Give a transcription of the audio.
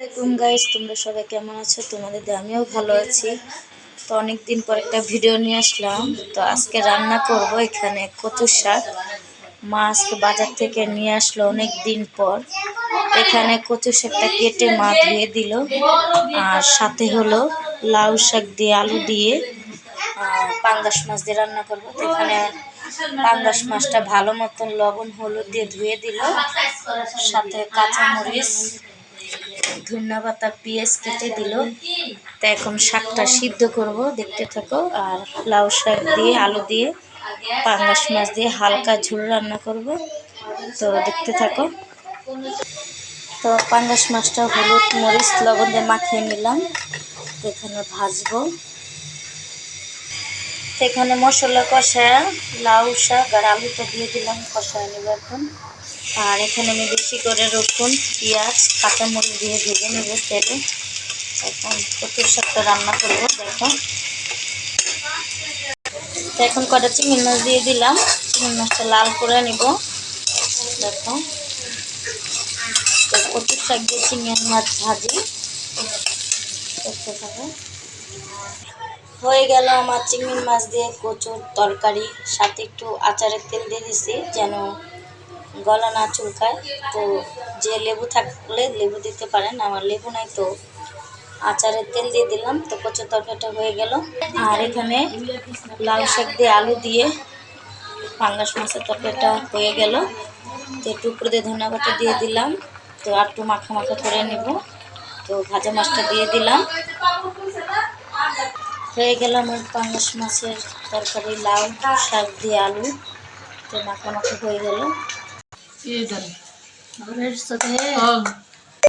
আসসালামাইকুম গাইস তোমরা সবাই কেমন আছো? তোমাদের আমিও ভালো আছি। তো অনেক দিন পর একটা ভিডিও নিয়ে আসলাম। তো আজকে রান্না করব এখানে কচু শাক। মা আজকে বাজার থেকে নিয়ে আসলো অনেক দিন পর। এখানে কচু শাকটা কেটে মা ধুয়ে দিল। আর সাথে হলো লাউ শাক দিয়ে আলু দিয়ে। পাঙ্গাস মাছ দিয়ে রান্না করব। তো এখানে পাঙ্গাস মাছটা ভালো মতন লবণ, হলুদ দিয়ে ধুয়ে দিল। সাথে কাঁচামরিচ ধনিয়া পাতা পেঁয়াজ কেটে দিল। তা এখন শাকটা সিদ্ধ করব, দেখতে থাকো। আর লাউ শাক দিয়ে, আলু দিয়ে, পাঙ্গাস মাছ দিয়ে হালকা ঝোল রান্না করব। তো দেখতে থাকো। তো পাঙ্গাস মাছটা হলুদ মরিচ লবণ দিয়ে মাখিয়ে নিলাম। এখানে ভাজবো। এখানে মশলা কষায়, লাউ শাক আর আলুটা দিয়ে দিলাম, কষায় নেব এখন। আর এখানে আমি বেশি করে রসুন, পেঁয়াজ, কাঁচামরিচ দিয়ে ভেজে নেব তেলে। এখন কচুর শাকটা রান্না করব, দেখো। তো এখন কটা চিংড়ি মাছ দিয়ে দিলাম। চিংড়ি মাছটা লাল করে নিব। দেখো। কচুর শাক দিয়ে চিংড়ি মাছ ভাজি। হয়ে গেল আমার চিংড়ি মাছ দিয়ে কচুর তরকারি। সাথে একটু আচারের তেল দিয়ে দিছি, যেন গলা না চুলকায়, তো যে লেবু থাকলে লেবু দিতে পারেন, আমার লেবু নাই তো। আচারের তেল দিয়ে দিলাম, তো কচুর তরকারিটা হয়ে গেল। আর এখানে লাল শাক দিয়ে আলু দিয়ে পাঙ্গাস মাছের তরকারিটা হয়ে গেল। তো উপরে দিয়ে ধনিয়া পাতা দিয়ে দিলাম, তো আর একটু মাখা মাখা করে নেব। তো ভাজা মাছটা দিয়ে দিলাম। হয়ে গেল আমার পাঙ্গাস মাছের তরকারি, লাউ শাক দিয়ে আলু। তো মাখা মাখা হয়ে গেল। ইয়ে দেন ঘরের সাথে হ্যাঁ